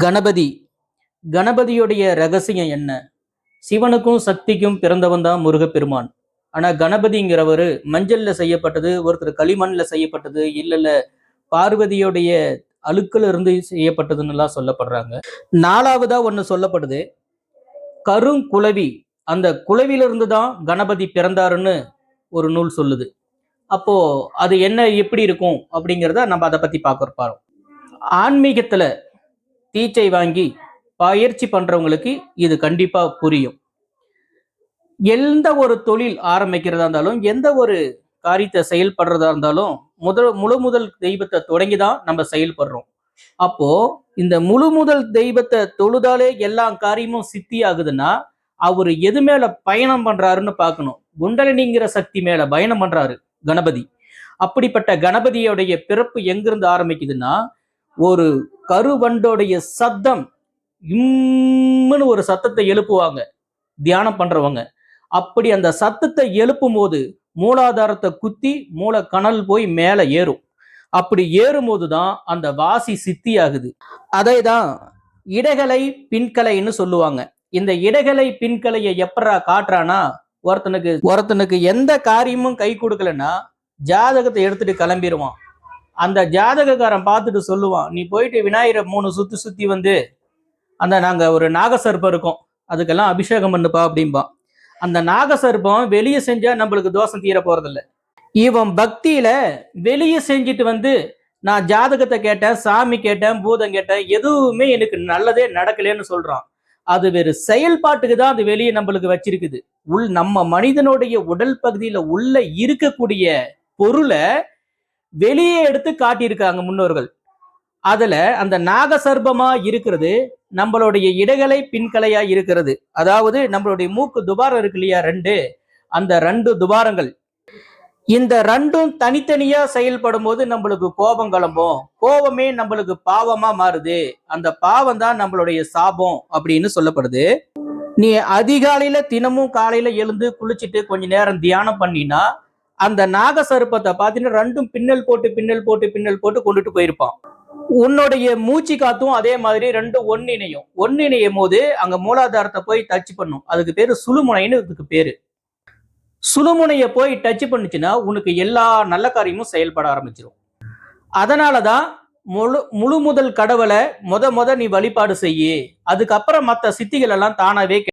கணபதி. கணபதியுடைய ரகசியம் என்ன? சிவனுக்கும் சக்திக்கும் பிறந்தவன் தான் முருகப்பெருமான். ஆனால் கணபதிங்கிறவர் மஞ்சளில் செய்யப்பட்டது ஒருத்தர் களிமண்ணில் செய்யப்பட்டது இல்லைல்ல பார்வதியுடைய அழுக்குல இருந்து செய்யப்பட்டதுன்னு எல்லாம் சொல்லப்படுறாங்க. நாலாவதா ஒன்று சொல்லப்படுது. கருங்குலவி அந்த குலவிலிருந்து தான் கணபதி பிறந்தாருன்னு ஒரு நூல் சொல்லுது. அப்போ அது என்ன எப்படி இருக்கும் அப்படிங்கிறத நம்ம அதை பற்றி பார்க்க பாரோம் ஆன்மீகத்தில் தீச்சை வாங்கி பயிற்சி பண்றவங்களுக்கு இது கண்டிப்பா புரியும். எந்த ஒரு தொழில் ஆரம்பிக்கிறதா இருந்தாலும் எந்த ஒரு காரியத்தை செயல்படுறதா இருந்தாலும் முதல் முழு முதல் தெய்வத்தை தொடங்கி தான் நம்ம செயல்படுறோம். அப்போ இந்த முழு முதல் தெய்வத்தை தொழுதாலே எல்லா காரியமும் சித்தி ஆகுதுன்னா அவர் எது மேல பயணம் பண்றாருன்னு பார்க்கணும். குண்டலினிங்கிற சக்தி மேல பயணம் பண்றாரு கணபதி. அப்படிப்பட்ட கணபதியோடைய பிறப்பு எங்கிருந்து ஆரம்பிக்குதுன்னா ஒரு கருவண்டோடைய சத்தம் இம்முன்னு ஒரு சத்தத்தை எழுப்புவாங்க. தியானம் பண்றவங்க. அப்படி அந்த சத்தத்தை எழுப்பும் போது மூலாதாரத்தை குத்தி மூல கணல் போய் மேலே ஏறும். அப்படி ஏறும்போது தான் அந்த வாசி சித்தி ஆகுது தான் இடகலை பின்கலைன்னு சொல்லுவாங்க. இந்த இடகலை பின்கலையை எப்பரா காட்டுறானா ஒருத்தனுக்கு ஒருத்தனுக்கு எந்த காரியமும் கை கொடுக்கலன்னா ஜாதகத்தை எடுத்துட்டு கிளம்பிடுவான் அந்த ஜாதகக்காரன் பார்த்துட்டு சொல்லுவான் நீ போயிட்டு விநாயகரை மூணு சுற்றி சுற்றி வந்து அந்த நாங்கள் ஒரு நாகசர்ப்பம் இருக்கோம் அதுக்கெல்லாம் அபிஷேகம் பண்ணுப்பா அப்படிம்பா அந்த நாகசர்ப்பம் வெளியே செஞ்சால் நம்மளுக்கு தோஷம் தீர போகிறதில்ல இவன் பக்தியில் வெளியே செஞ்சுட்டு வந்து நான் ஜாதகத்தை கேட்டேன் சாமி கேட்டேன் பூதம் கேட்டேன் எதுவுமே எனக்கு நல்லதே நடக்கலன்னு சொல்கிறான் அது வேறு செயல்பாட்டுக்கு தான் அது வெளியே நம்மளுக்கு வச்சிருக்குது. உள் நம்ம மனிதனுடைய உடல் பகுதியில் உள்ள இருக்கக்கூடிய பொருளை வெளியே எடுத்து காட்டியிருக்காங்க முன்னோர்கள். அதுல அந்த நாகசர்பமா இருக்கிறது நம்மளுடைய இடகலை பின்கலையா இருக்கிறது. அதாவது நம்மளுடைய மூக்கு துபாரம் இருக்கு இல்லையா ரெண்டு? அந்த ரெண்டு துபாரங்கள். இந்த ரெண்டும் தனித்தனியா செயல்படும் போது நம்மளுக்கு கோபம் கிளம்பும். கோபமே நம்மளுக்கு பாவமா மாறுது. அந்த பாவம் தான் நம்மளுடைய சாபம் அப்படின்னு சொல்லப்படுது. நீ அதிகாலையில தினமும் காலையில எழுந்து குளிச்சுட்டு கொஞ்ச நேரம் தியானம் பண்ணினா அந்த நாக சருப்பத்தை பார்த்தீங்கன்னா ரெண்டும் பின்னல் போட்டு பின்னல் போட்டு பின்னல் போட்டு கொண்டுட்டு போயிருப்பான். உன்னுடைய மூச்சு காத்தும் அதே மாதிரி ரெண்டும் ஒன்னிணையும். ஒன்னிணையும் போது அங்க மூலாதாரத்தை போய் டச் பண்ணும். அதுக்கு பேரு சுழுமுனைன்னு இதுக்கு பேரு. சுழுமுனைய போய் டச் பண்ணுச்சுன்னா உனக்கு எல்லா நல்ல காரியமும் செயல்பட ஆரம்பிச்சிடும் அதனாலதான் முழு முழு முதல் கடவுளை முத முத நீ வழிபாடு செய்ய. அதுக்கப்புறம் மற்ற சித்திகள் எல்லாம் தானாவே